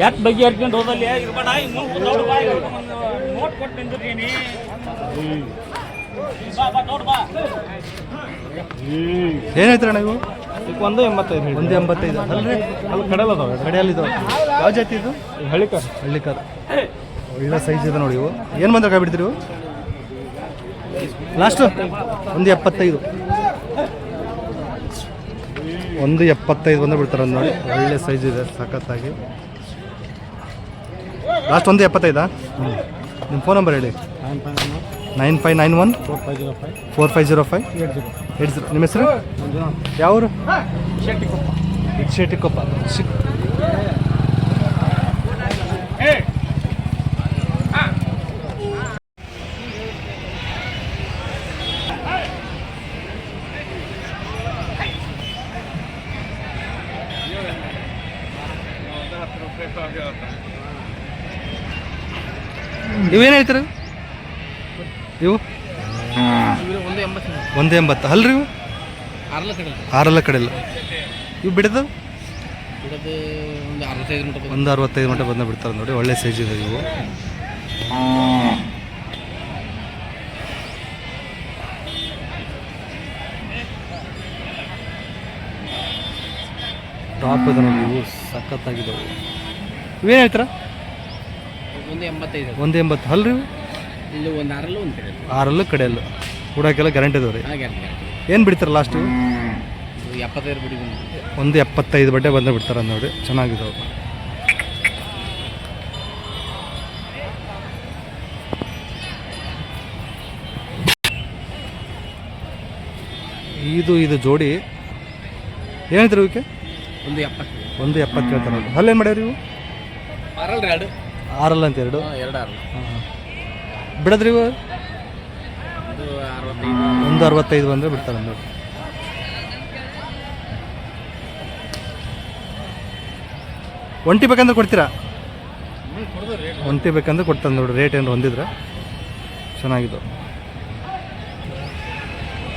ಯಾಕೆ ಬಗ್ಗೆ ಹರ್ಕೊಂಡು ಹೋದಲ್ಲಿ? ಇರ್ಬೇಡ ನೋಟ್ ಕೊಟ್ಟು ನಿಂದಿರ್ತೀನಿ. ಬಾ ಬಾ ದೊಡ್ಡ ಬಾ. ಏನು ಹೇಳ್ತೀರ ನೀವು? ಈಗ ಒಂದು ಎಂಬತ್ತೈದು ಒಂದು ಎಂಬತ್ತೈದು. ಅಲ್ರಿ? ಅಲ್ಲಿ ಕಡೆಲ್ಲ ಅದಾವೆ ಕಡೆಯಲ್ಲಿ ಯಾವ ಜಾತಿ ಇದು? ಹಳ್ಳಿಕಾರ. ಹಳ್ಳಿಕಾರ. ಒಳ್ಳೆ ಸೈಜ್ ಇದೆ ನೋಡಿ ಇವು. ಏನು ಬಂದ್ರೆ ಕಾಯಿ ಬಿಡ್ತೀರಿ ಲಾಸ್ಟ್ ಒಂದು ಎಪ್ಪತ್ತೈದು. ಒಂದು ಎಪ್ಪತ್ತೈದು ಬಂದು ಬಿಡ್ತಾರೆ ಅಂದ್ ನೋಡಿ. ಒಳ್ಳೆ ಸೈಜ್ ಇದೆ ಸಖತ್ತಾಗಿ. ಲಾಸ್ಟ್ ಒಂದು ಎಪ್ಪತ್ತೈದಾ? ನಿಮ್ಮ ಫೋನ್ ನಂಬರ್ ಹೇಳಿ. Nine five nine one four five zero five four five zero five eight zero ನಿಮ್ಮ ಹೆಸರು? ಯಾವರು? ಶೆಟ್ಟಿಕೊಪ್ಪ. ಶಿ ಇವೇನು ಹೇಳ್ತೀರಿ? ಇವು? ಒಂದು ಎಂಬತ್ತು. ಅಲ್ರಿ ಇವು? ಆರಲ್ಲ ಕಡೆ ಇಲ್ಲ. ಇವು ಬಿಡದು? ಒಂದು ಅರವತ್ತೈದು ಗಂಟೆ ಬಂದು ಬಿಡ್ತಾರೆ ನೋಡಿ ಒಳ್ಳೆ ಸೈಜ್ ಇದೆ ಇವು. ಟಾಪ್ ಇದೆ ನೋಡಿ ಇವು ಸಖತ್ತಾಗಿದ್ದಾವೆ ಇವೇನು ಹೇಳ್ತೀರ? ಒಂದು ಎಂಬತ್ತು. ಒಂದು ಆರಲ್ಲೂ ಕಡೆಯಲ್ಲ. ಹುಡಾಕೆಲ್ಲ ಗ್ಯಾರಂಟಿ ಇದಾವೆ ರೀ ಏನು ಬಿಡ್ತಾರೆ ಲಾಸ್ಟು ಎಪ್ಪತ್ತೈದು ಬಿಡಿ ಒಂದು ಎಪ್ಪತ್ತೈದು ಬಟ್ಟೆ ಬಂದು ಬಿಡ್ತಾರೆ ನೋಡಿ ಚೆನ್ನಾಗಿದ್ದಾವೆ ಇದು ಇದು ಜೋಡಿ. ಏನಿದ್ರು ಇವಕ್ಕೆ ಒಂದು ಎಪ್ಪತ್ತು. ಒಂದು ಎಪ್ಪತ್ತು ಹೇಳ್ತಾರೆ ನೋಡಿ ಅಲ್ಲೇನು ಮಾಡ್ಯಾರ ಇವು? ಎರಡು. ಆರಲ್ಲ ಅಂತ ಎರಡು? ಎರಡು ಆರಲ್ಲ. ಬಿಡದ್ರಿ ಇವು? ಒಂದು ಅರವತ್ತೈದು. ಬಂದರೆ ಬಿಡ್ತಾರೆ ನೋಡಿ ಒಂಟಿ ಬೇಕಂದ್ರೆ ಕೊಡ್ತೀರಾ? ಒಂಟಿ ಬೇಕಂದ್ರೆ ಕೊಡ್ತಾರೆ ನೋಡಿ ರೇಟ್ ಏನು ಹೊಂದಿದ್ರೆ. ಚೆನ್ನಾಗಿದ್ದು.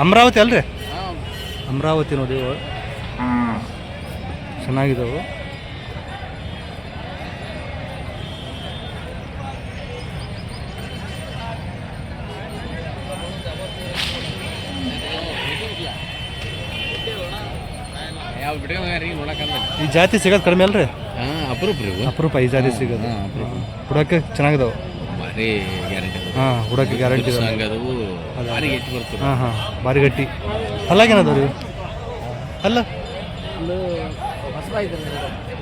ಅಮರಾವತಿ ಅಲ್ರಿ? ಅಮರಾವತಿ ನೋಡಿ ಚೆನ್ನಾಗಿದ್ದಾವೆ. ಈ ಜಾತಿ ಸಿಗೋದು ಕಡಿಮೆ ಅಲ್ರಿ? ಅಪರೂಪ ರೀ. ಅಪರೂಪ ಈ ಜಾತಿ ಸಿಗೋದು. ಹುಡಕ್ಕೆ ಚೆನ್ನಾಗಿದಾವೆ. ಭಾರಿ ಗ್ಯಾರಂಟಿ ಹಾಂ ಹುಡಕ್ಕೆ ಗ್ಯಾರಂಟಿ ಭಾರಿ ಬರ್ತದೆ. ಹಾಂ ಹಾಂ ಭಾರಿ ಗಟ್ಟಿ. ಅಲ್ಲಾಗೇನದ ರೀ ಅಲ್ಲ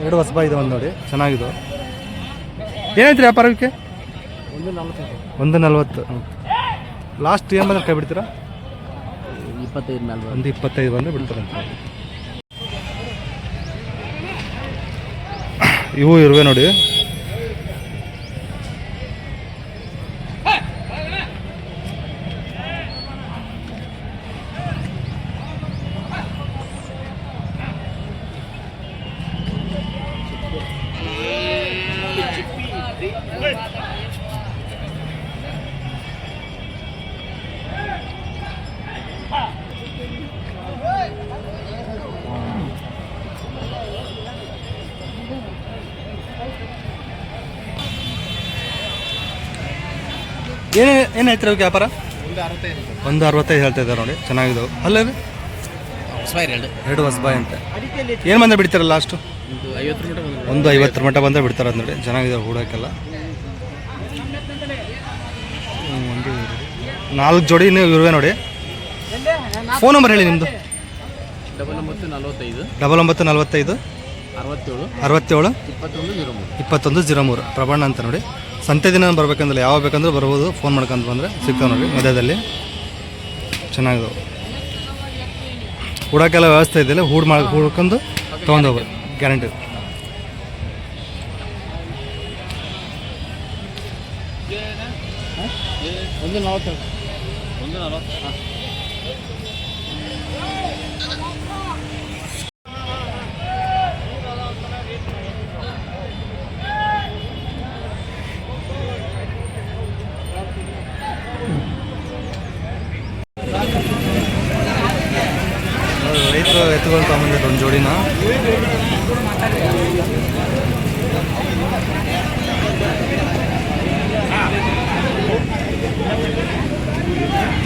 ಎರಡು ಹೊಸಬ ಇದೆ ಒಂದು ನೋಡಿ ಚೆನ್ನಾಗಿದ್ದು ಏನೈತ್ರಿ ವ್ಯಾಪಾರಕ್ಕೆ? ಒಂದು ನಲ್ವತ್ತು. ಲಾಸ್ಟ್ ಏನು ಬಂದ್ರೆ ಕೈ ಬಿಡ್ತೀರಾ? ಇಪ್ಪತ್ತೈದು ಒಂದು ಇಪ್ಪತ್ತೈದು ಬಂದರೆ ಬಿಡ್ತಾರಂತ. ಇವು ಇರುವೆ ನೋಡಿ. ಏನೇ ಏನಾಯ್ತು ರೀ ವ್ಯಾಪಾರ? ಒಂದು ಅರವತ್ತೈದು ಹೇಳ್ತಾ ಇದ್ದಾರೆ ನೋಡಿ ಚೆನ್ನಾಗಿದ್ದಾವೆ ಅಲ್ಲೇ ಎರಡು. ಎರಡು ಹೊಸಬಾಯಿ ಅಂತ. ಏನು ಬಂದರೆ ಬಿಡ್ತಾರೆ ಲಾಸ್ಟು ಒಂದು ಐವತ್ತರ ಮಟ್ಟ ಬಂದರೆ ಬಿಡ್ತಾರೆ? ನೋಡಿ ಚೆನ್ನಾಗಿದೆ ಹೂಡೋಕ್ಕೆಲ್ಲ ಒಂದು ನಾಲ್ಕು ಜೋಡಿ ನೀವು ಇರುವೆ ನೋಡಿ. ಫೋನ್ ನಂಬರ್ ಹೇಳಿ ನಿಮ್ಮದು ಡಬಲ್ ಒಂಬತ್ತು ನಲವತ್ತೈದು. ಡಬಲ್ ಒಂಬತ್ತು ನಲ್ವತ್ತೈದು. ಅರವತ್ತೇಳು. ಅರವತ್ತೇಳು. ಇಪ್ಪತ್ತೊಂದು ಜೀರೋ ಮೂರು. ಇಪ್ಪತ್ತೊಂದು ಜೀರೋ ಮೂರು. ಪ್ರಬಣ್ಣ ಅಂತ ನೋಡಿ. ಸಂತೆ ದಿನ ಬರ್ಬೇಕಂದ್ರೆ ಯಾವಾಗ ಬೇಕಂದ್ರೆ ಬರ್ಬೋದು. ಫೋನ್ ಮಾಡ್ಕೊಂತ ಬಂದರೆ ಸಿಗ್ತಾವೆ ನೋಡಿ ಮಧ್ಯದಲ್ಲಿ. ಚೆನ್ನಾಗಿದಾವೆ. ಹುಡಕೆಲ್ಲ ವ್ಯವಸ್ಥೆ ಇದೆಯಲ್ಲ ಹೂಡ್ ಮಾಡಿ ಹುಡ್ಕೊಂಡು ತೊಗೊಂಡೋಗ್ಬೋದು. ಗ್ಯಾರಂಟಿ ಒಂದು ನಲವತ್ತೇಳು. ಒಂದು ನಲವತ್ತು ರೈತರು ಎತ್ತುಗಳು ತಗೊಂಬಂದಿದ್ದಾರೆ ಒಂದು ಜೋಡಿನ.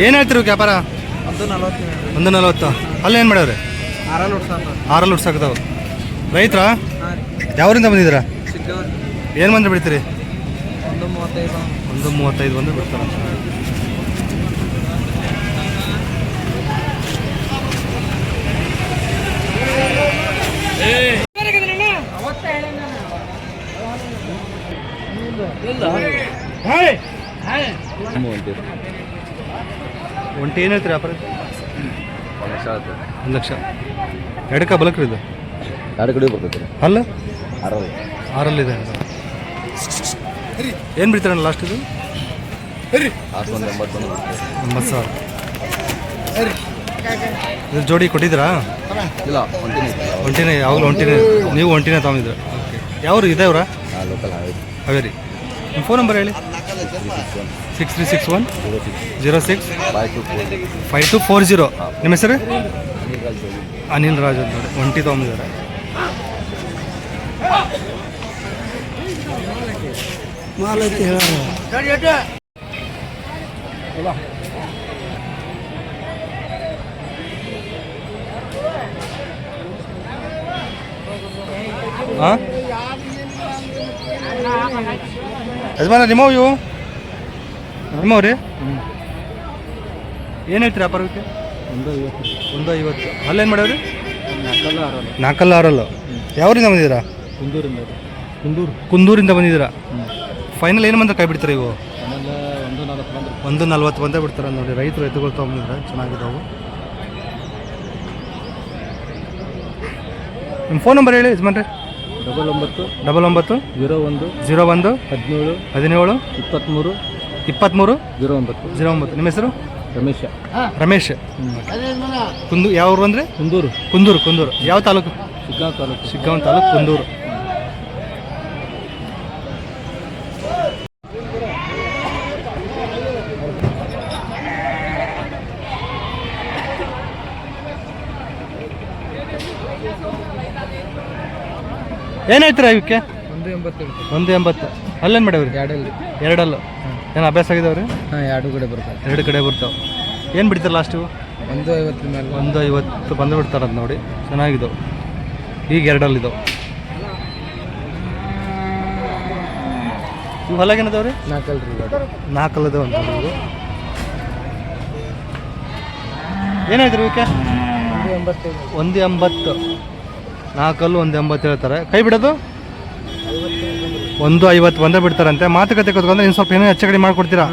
ಏನು ಹೇಳ್ತಿರು ವ್ಯಾಪಾರ? ಒಂದು ನಲವತ್ತು ಅಲ್ಲಿ ಏನು ಮಾಡ್ಯಾವ್ರಿ? ಆರಲ್ಲಿ ಉಡ್ಸಾಕತಾವ ರೈತರ? ಯಾವ್ರಿಂದ ಬಂದಿದ್ದೀರಾ? ಏನು ಬಂದ್ರೆ ಬಿಡ್ತೀರಿ? ಒಂದು ಮೂವತ್ತೈದು. ಒಂದು ಮೂವತ್ತೈದು ಬಂದ್ರೆ ಬಿಡ್ತಾರ. ಒಂಟಿ ಏನು ಹೇಳ್ತೀರಿ ವ್ಯಾಪಾರ ಒಂದು ಲಕ್ಷ ಎಡಕ ಬಲಕ್ರಿ ಇದು ಎರಡು ಕಡೆ ಬರ್ತೈತೆ ಅಲ್ಲ ಆರಲ್ಲಿ ಆರಲ್ಲಿದೆ ಏನು ಬಿಡ್ತೀರಣ್ಣ ಲಾಸ್ಟ್ ಇದು ಒಂಬತ್ತು ಸಾವಿರ ಇದು ಜೋಡಿ ಕೊಟ್ಟಿದ್ರಾ ಇಲ್ಲ ಒಂಟಿನ. ಒಂಟಿನೇ ಯಾವಾಗಲೂ ಒಂಟಿನೇ. ನೀವು ಒಂಟಿನೇ ತಗೊಂಡಿದ್ರ ಓಕೆ ಯಾವ್ರು? ಇದೆ ಅವರ? ಹಾಂ ಲೋಕಲ್ ಹಾವೇರಿ. ಹಾವೇರಿ. ನಿಮ್ಮ ಫೋನ್ ನಂಬರ್ ಹೇಳಿ. Six three six one zero six five two four zero ನಿಮ್ಮ ಹೆಸರು? ಅನಿಲ್ ರಾಜ್ ಅಂತ ನೋಡಿ. ಒಂಟಿ ತೊಗೊಂಡಿದ್ದಾರೆ. ಹಾಂ? ಯಜಮಾನ ನಿಮ್ಮವು ಇವು ರೀ ಏನು ಹೇಳ್ತೀರಿ ವ್ಯಾಪಾರಕ್ಕೆ ಒಂದು ಐವತ್ತು ಒಂದು ಐವತ್ತು ಅಲ್ಲೇನು ಮಾಡ್ಯಾವ್ರಿ ನಾಲ್ಕಲ್ಲ ಆರಲ್ಲ ಯಾವ್ರಿಂದ ಬಂದಿದ್ದೀರಾ? ಕುಂದೂರಿಂದ ಕುಂದೂರು. ಕುಂದೂರಿಂದ ಬಂದಿದ್ದೀರಾ? ಫೈನಲ್ ಏನು ಬಂದ್ರೆ ಕೈ ಬಿಡ್ತೀರಾ ಇವು ಒಂದು ನಲವತ್ತು ಬಂದೇ ಬಿಡ್ತಾರೆ ನೋಡಿ. ರೈತರು ಎತ್ತುಗಳು ತೊಗೊಂಡಿದ್ದಾರೆ ಚೆನ್ನಾಗಿದ್ದಾವೆ. ನಿಮ್ಮ ಫೋನ್ ನಂಬರ್ ಹೇಳಿ ಯಜಮಾನ್ರೆ. ಡಬಲ್ ಒಂಬತ್ತು ಡಬಲ್ ಒಂಬತ್ತು ಜೀರೋ ಒಂದು ಜೀರೋ ಒಂದು ಹದಿನೇಳು ಹದಿನೇಳು ಇಪ್ಪತ್ತ್ಮೂರು ಇಪ್ಪತ್ತ್ಮೂರು ಜೀರೋ ಒಂಬತ್ತು. ಜೀರೋ ಒಂಬತ್ತು. ನಿಮ್ಮ ಹೆಸರು? ರಮೇಶ. ರಮೇಶ್. ಕುಂದೂರು ಯಾವ ಊರು ಅಂದರೆ? ಕುಂದೂರು. ಕುಂದೂರು ಕುಂದೂರು. ಯಾವ ತಾಲೂಕು? ಶಿಗ್ಗಾಂವ್ ತಾಲೂಕು. ಶಿಗ್ಗಾಂವ್ ತಾಲೂಕು ಕುಂದೂರು. ಏನಾಯ್ತೀರ ಇವಕ್ಕೆ ಒಂದು ಎಂಬತ್ತು ಒಂದು ಎಂಬತ್ತು. ಅಲ್ಲೇನು ಮಾಡ್ಯಾವ್ರಿ ಎರಡಲ್ಲಿ. ಎರಡಲ್ಲು. ಏನು ಅಭ್ಯಾಸ ಆಗಿದಾವ್ರಿ ಹಾಂ ಎರಡು ಕಡೆ ಬರ್ತಾರೆ. ಎರಡು ಕಡೆ ಬರ್ತಾವೆ. ಏನು ಬಿಡ್ತಾರೆ ಲಾಸ್ಟು ಒಂದು ಐವತ್ತು ಮೇಲೆ. ಒಂದು ಐವತ್ತು ಬಂದು ಬಿಡ್ತಾರೆ ಅದು ನೋಡಿ. ಚೆನ್ನಾಗಿದ್ದಾವೆ ಈಗ ಎರಡಲ್ಲಿದ್ದಾವೆ ಇವು ಹೊಲಗೇನದಾವ್ರಿ ನಾಲ್ಕಲ್ರಿ ನಾಲ್ಕಲ್ಲದಾವ ಅಂತ ಇವು ಏನಾಯ್ತು ಇವಕ್ಕೆ ಒಂದು ಎಂಬತ್ತೈದು ಒಂದು ಎಂಬತ್ತು. ನಾಲ್ಕಲ್ಲು ಒಂದು ಎಂಬತ್ತು ಹೇಳ್ತಾರೆ. ಕೈ ಬಿಡೋದು? ಒಂದು ಐವತ್ತು ಬಂದೇ ಬಿಡ್ತಾರಂತೆ. ಮಾತುಕತೆ ಕೂತ್ಕೊಂಡ್ರೆ ಇನ್ನು ಸ್ವಲ್ಪ ಏನೋ ಹೆಚ್ಚು ಕಡಿಮೆ ಮಾಡಿಕೊಡ್ತೀರಾ?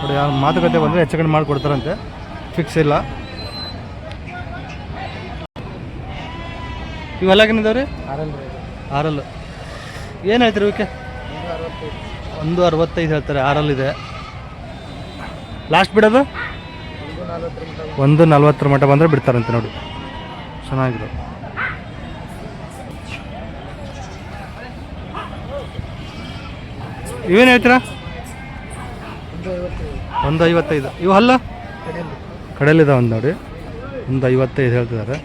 ನೋಡಿ, ಯಾರು ಮಾತುಕತೆ ಬಂದರೆ ಹೆಚ್ಚು ಕಡಿಮೆ ಮಾಡಿಕೊಡ್ತಾರಂತೆ. ಫಿಕ್ಸ್ ಇಲ್ಲ. ಇವೆಲ್ಲ ರೀ? ಆರಲ್ ಆರಲ್ ಏನು ಹೇಳ್ತೀರಿ ಇವಕ್ಕೆ ಒಂದು ಅರವತ್ತೈದು ಹೇಳ್ತಾರೆ. ಆರಲ್ ಇದೆ. ಲಾಸ್ಟ್ ಬಿಡೋದು? ಒಂದು ನಲ್ವತ್ತರ ಮಟ್ಟ ಬಂದರೆ ಬಿಡ್ತಾರಂತೆ ನೋಡಿ. ಚೆನ್ನಾಗಿದೆ ಇವೇನು ಹೇಳ್ತೀರಾ? ಒಂದು ಐವತ್ತೈದು ಇವು ಅಲ್ಲ? ಕಡಲಿದೆ ಒಂದು ನೋಡಿ. ಒಂದು ಐವತ್ತೈದು ಹೇಳ್ತಿದ್ದಾರೆ.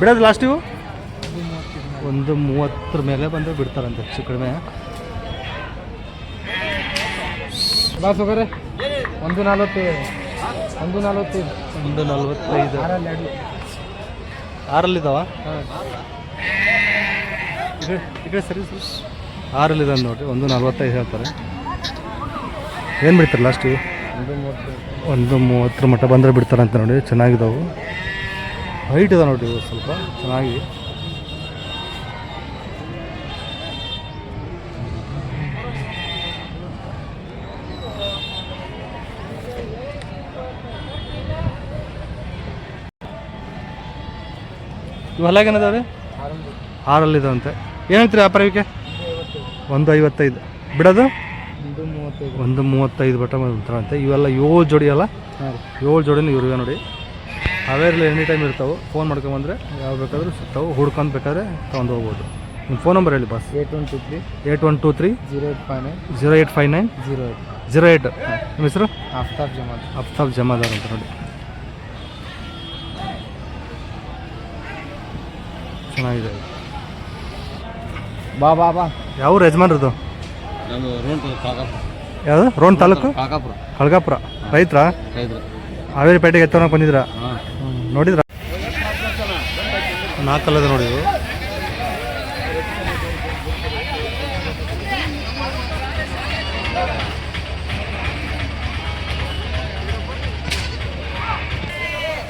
ಬಿಡೋದು ಲಾಸ್ಟ್ ಇವು? ಒಂದು ಮೂವತ್ತರ ಮೇಲೆ ಬಂದು ಬಿಡ್ತಾರಂತೆ ಹೆಚ್ಚು ಕಡಿಮೆ. ಬಾ ಸುಗರೆ. ಒಂದು ನಲ್ವತ್ತೈದು. ಒಂದು ನಲ್ವತ್ತೈದು. ಒಂದು ನಲ್ವತ್ತೈದು. ಆರಲ್ಲಿ ಆರಲ್ಲಿದ್ದಾವ? ಹಾಂ ಈ ಕಡೆ ಸರಿ? ಸರ್ ಆರಲ್ಲಿದೆ ನೋಡಿರಿ ಒಂದು ನಲ್ವತ್ತೈದು ಹೇಳ್ತಾರೆ. ಏನು ಬಿಡ್ತಾರೆ ಲಾಸ್ಟಿಗೆ ಒಂದು ಮೂವತ್ತು ಒಂದು ಮೂವತ್ತರ ಮಟ್ಟ ಬಂದರೆ ಬಿಡ್ತಾರೆ ಅಂತ ನೋಡಿ ಚೆನ್ನಾಗಿದ್ದಾವೆ ಹೈಟ್ ಇದೆ ನೋಡಿ ಇವು ಸ್ವಲ್ಪ ಚೆನ್ನಾಗಿ. ಇವು ಹೊಲಾಗೇನದಾವೆ ಆರಲ್ಲಿ. ಆರಲ್ಲಿದ್ದಾವಂತೆ ಏನಂತೀರಿ ವ್ಯಾಪಾರ ಇವಕ್ಕೆ ಒಂದು ಐವತ್ತೈದು. ಬಿಡೋದು? ಒಂದು ಮೂವತ್ತೈದು. ಬಟ ಅಂತ. ಇವೆಲ್ಲ ಏಳು ಜೋಡಿ ಅಲ್ಲ? ಏಳು ಜೋಡಿನೂ ಇವ್ರಿಗೆ ನೋಡಿ. ಅವೇ ಎನಿ ಟೈಮ್ ಇರ್ತಾವೆ. ಫೋನ್ ಮಾಡ್ಕೊಂಬಂದ್ರೆ ಯಾವ ಬೇಕಾದರೂ ಸಿಗ್ತಾವೆ. ಹುಡ್ಕೊಂಡು ಬೇಕಾದ್ರೆ ತೊಗೊಂಡು ಹೋಗ್ಬೋದು. ನಿಮ್ಮ ಫೋನ್ ನಂಬರ್ ಹೇಳಿ bus eight one two three. Eight one two three. Zero eight five nine. Zero eight five nine. Zero eight. Zero eight. ನಿಮ್ಮ ಹೆಸರು? ಅಫ್ತಾಬ್ ಜಮಾದ್ ಅಫ್ತಾಬ್ ಜಮಾದಾರ್ ಅಂತ ನೋಡಿ. ಚೆನ್ನಾಗಿದೆ. ಬಾ ಬಾ ಬಾ. ಯಾವ ಯಜಮಾನ್ರದ್ದು ನಮ್ಮದು ರೋಣ ಕಾಕಾಪುರ. ಯಾವುದು? ರೋಣ ತಾಲೂಕು? ಕಾಕಾಪುರ. ಕಳಗಾಪುರ. ರೈತರ? ರೈತರು. ಹಾವೇರಿ ಪೇಟೆಗೆ ಎತ್ತ ಬಂದಿದ್ರ ನೋಡಿದ್ರ? ನಾಲ್ಕಲ್ಲದ ನೋಡಿ ಇವು.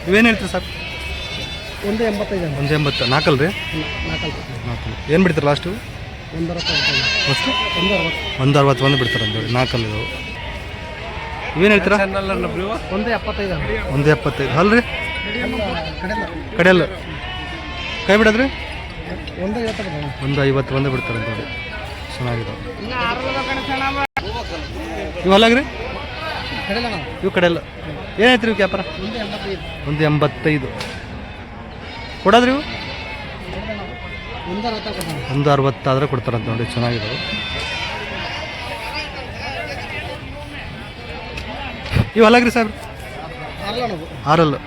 ಇವೇನು ಹೇಳ್ತೀರಿ ಸರ್? ಒಂದು ಎಂಬತ್ತೈದು ಒಂದು ಎಂಬತ್ತು. ನಾಲ್ಕಲ್ಲ ರೀ ನಾಲ್ಕಲ್ ಏನು ಬಿಡ್ತೀರ ಲಾಸ್ಟು? ಅಷ್ಟು ಒಂದು ಅರವತ್ತು ಒಂದು ಬಿಡ್ತಾರೆ ಅಂತೇಳಿ ನಾಲ್ಕಲ್ಲ ಇವು ಇವೇನು ಹೇಳ್ತೀರಾ? ಒಂದು ಎಪ್ಪತ್ತೈದು ಒಂದು ಎಪ್ಪತ್ತೈದು. ಅಲ್ರಿ ರೀ? ಕಡೆಯಲ್ಲ ಕೈ ಬಿಡೋದ್ರಿ? ಒಂದು ಐವತ್ತು ಒಂದು ಬಿಡ್ತಾರೆ ಅಂತ ನೋಡಿ ಚೆನ್ನಾಗಿದೆ. ಇವು ಅಲ್ಲಾಗ್ರಿ ಇವು ಕಡೆಯಲ್ಲ ಏನಾಯ್ತು ರೀ ವ್ಯಾಪಾರ? ಒಂದು ಎಂಬತ್ತೈದು. ಕೊಡೋದ್ರಿ ಇವು? ಒಂದು ಅರವತ್ತಾದ್ರೆ ಕೊಡ್ತಾರಂತ ನೋಡಿ ಚೆನ್ನಾಗಿದ್ದಾವೆ ಇವು ಅಲ್ಲಾಗ್ರಿ ನಾವು ಆರಲ್ಲು.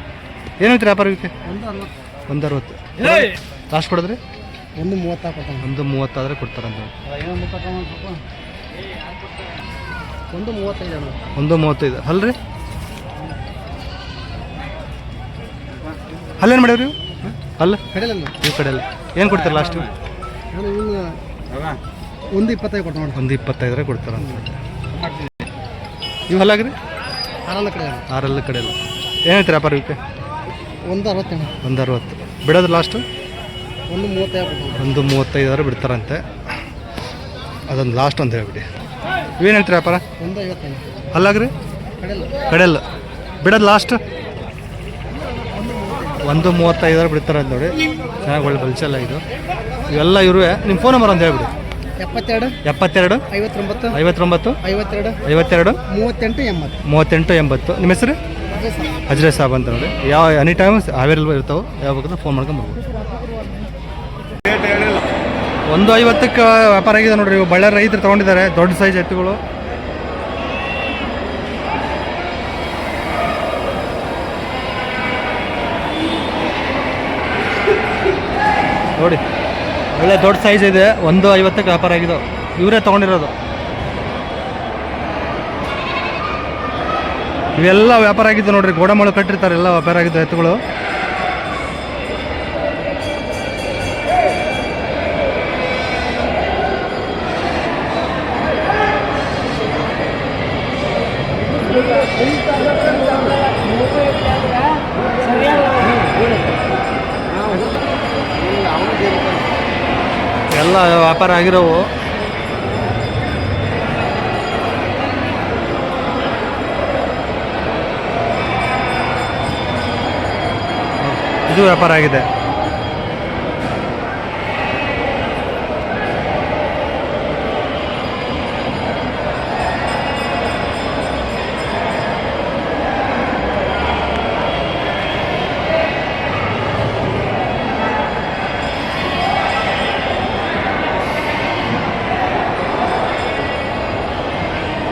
ಏನೈತ್ರಿ ವ್ಯಾಪಾರ ಇದಕ್ಕೆ? ಒಂದು ಅರವತ್ತು. ಲಾಸ್ಟ್ ಕೊಡೋದ್ರಿ? ಒಂದು ಕೊಡ್ತಾನೆ. ಒಂದು ಮೂವತ್ತಾದ್ರೆ ಕೊಡ್ತಾರಂತ ಒಂದು ಮೂವತ್ತೈದು ಒಂದು ಮೂವತ್ತೈದು. ಅಲ್ರಿ? ಅಲ್ಲೇನು ಮಾಡ್ಯಾವ್ರಿ ಅಲ್ಲ? ಕಡೆಯಲ್ಲ ಈ ಕಡೆ ಎಲ್ಲ ಏನು ಕೊಡ್ತಾರೆ ಲಾಸ್ಟ್ ನಾನು ಒಂದು ಇಪ್ಪತ್ತೈದು ಕೊಟ್ಟು ನೋಡಿ ಒಂದು ಇಪ್ಪತ್ತೈದರ ಕೊಡ್ತಾರ ಅಂತ. ಅಲ್ಲಾಗ್ರಿ ಆರಲ್ಲ ಕಡೆ. ಆರಲ್ಲ ಕಡೆ ಎಲ್ಲ ಏನೈತೆ ವ್ಯಾಪಾರ ಇವಕ್ಕೆ ಒಂದು ಅರವತ್ತು ಒಂದು ಅರವತ್ತು ಬಿಡೋದು ಲಾಸ್ಟು ಒಂದು ಮೂವತ್ತೈದು ಒಂದು ಮೂವತ್ತೈದಾರು ಬಿಡ್ತಾರಂತೆ. ಅದೊಂದು ಲಾಸ್ಟ್ ಅಂತ ಹೇಳ್ಬಿಡಿ ಇವೇನು ಹೇಳ್ತೀರಾ ವ್ಯಾಪಾರ? ಒಂದು ಐವತ್ತೈದು. ಅಲ್ಲಾಗ್ರಿ ಕಡೆಲ್ಲ ಕಡೆಯಲ್ಲ. ಬಿಡೋದು ಲಾಸ್ಟ್ ಒಂದು ಮೂವತ್ತೈದಾರು ಅಂತ ನೋಡಿ. ಚೆನ್ನಾಗಿ ಒಳ್ಳೆ ಬಲ್ಸಲ್ಲ ಇದು. ಇವೆಲ್ಲ ಇರುವೆ. ನಿಮ್ಮ ಫೋನ್ ನಂಬರ್ ಅಂತ ಹೇಳ್ಬಿಡಿ. ಎಪ್ಪತ್ತೆರಡು ಎಪ್ಪತ್ತೆರಡು ಐವತ್ತೊಂಬತ್ತು ಐವತ್ತೊಂಬತ್ತು ಐವತ್ತೆರಡು ಐವತ್ತೆರಡು ಮೂವತ್ತೆಂಟು ಎಂಬತ್ತು. ಮೂವತ್ತೆಂಟು ಎಂಬತ್ತು. ನಿಮ್ಮ ಹೆಸರು? ಹಜ್ರೆ ಸಾಬ್. ಅಂತ ನೋಡಿ. ಯಾವ ಎನಿ ಟೈಮ್ ಅವೈಲೇಬಲ್ ಇರ್ತಾವೆ ಯಾವಾಗ ಫೋನ್ ಫೋನ್ ಮಾಡ್ಕೊಂಬರ್ಬೋದು ಒಂದು ಐವತ್ತಕ್ಕೆ ವ್ಯಾಪಾರ ಆಗಿದೆ ನೋಡಿರಿ. ಬಳ್ಳಾರಿ ರೈತರು ತೊಗೊಂಡಿದ್ದಾರೆ. ದೊಡ್ಡ ಸೈಜ್ ಎತ್ತುಗಳು. ನೋಡಿ. ಒಳ್ಳೆ ದೊಡ್ಡ ಸೈಜ್ ಇದೆ. ಒಂದು ಐವತ್ತಕ್ಕೆ ವ್ಯಾಪಾರ ಆಗಿದ್ದು. ಇವರೇ ತೊಗೊಂಡಿರೋದು. ಇವೆಲ್ಲ ವ್ಯಾಪಾರ ಆಗಿದ್ದು ನೋಡ್ರಿ. ಗೋಡಮಳು ಕಟ್ಟಿರ್ತಾರೆ ಎಲ್ಲ ವ್ಯಾಪಾರ ಆಗಿದ್ದು ಎತ್ತುಗಳು. ಎಲ್ಲ ವ್ಯಾಪಾರ ಆಗಿರೋವು. ಇದು ವ್ಯಾಪಾರ ಆಗಿದೆ.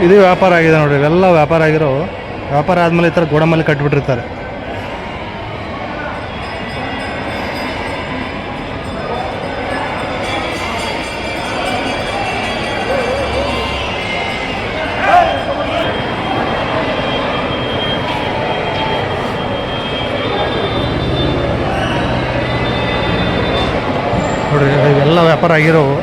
ಇದು ವ್ಯಾಪಾರ ಆಗಿದೆ ನೋಡಿ ಇವೆಲ್ಲ ವ್ಯಾಪಾರ ಆಗಿರೋ, ವ್ಯಾಪಾರ ಆದಮೇಲೆ ಈ ಥರ ಗೋಡಂಬಲ್ಲಿ ಕಟ್ಬಿಟ್ಟಿರ್ತಾರೆ. ನೋಡ್ರಿ, ಇವೆಲ್ಲ ವ್ಯಾಪಾರ ಆಗಿರೋವು.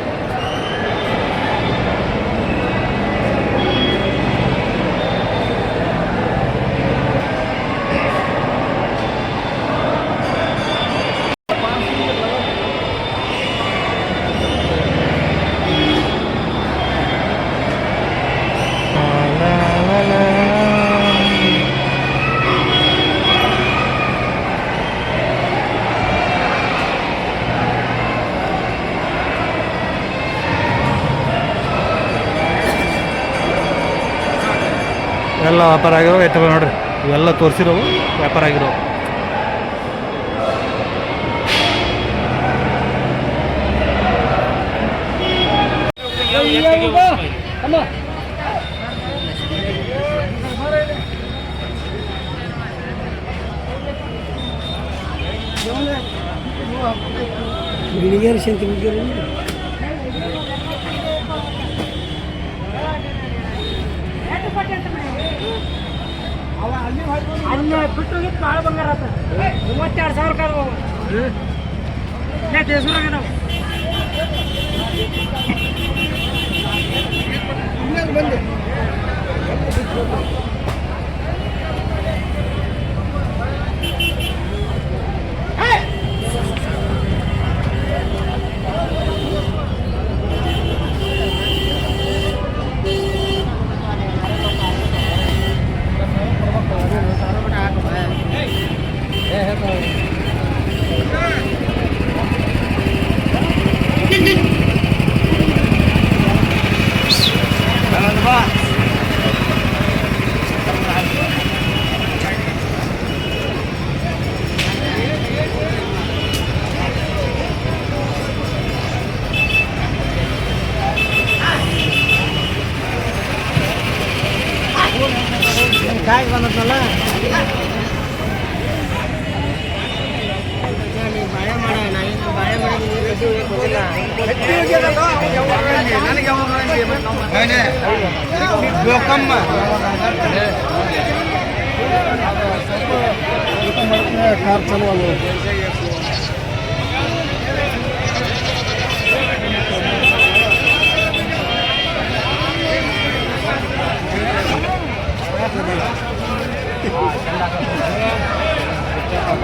ಎಲ್ಲ ವ್ಯಾಪಾರ ಆಗಿರೋ ಎತ್ತುಗಳು ನೋಡ್ರಿ ಇವೆಲ್ಲ ತೋರಿಸಿರೋವು ವ್ಯಾಪಾರ ಆಗಿರೋ ಗಿಣಿಗೇರಿ ಅದನ್ನ ಬಿಟ್ಟು ಭಾಳ ಬಂಗಾರ ಆತ. ಮೂವತ್ತೆರಡು ಸಾವಿರ ಕಾಯಿ ಕಮ್ಮ ಕಾರ್ ಚಲೋ Thank you. 来，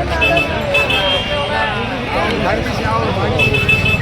来，来，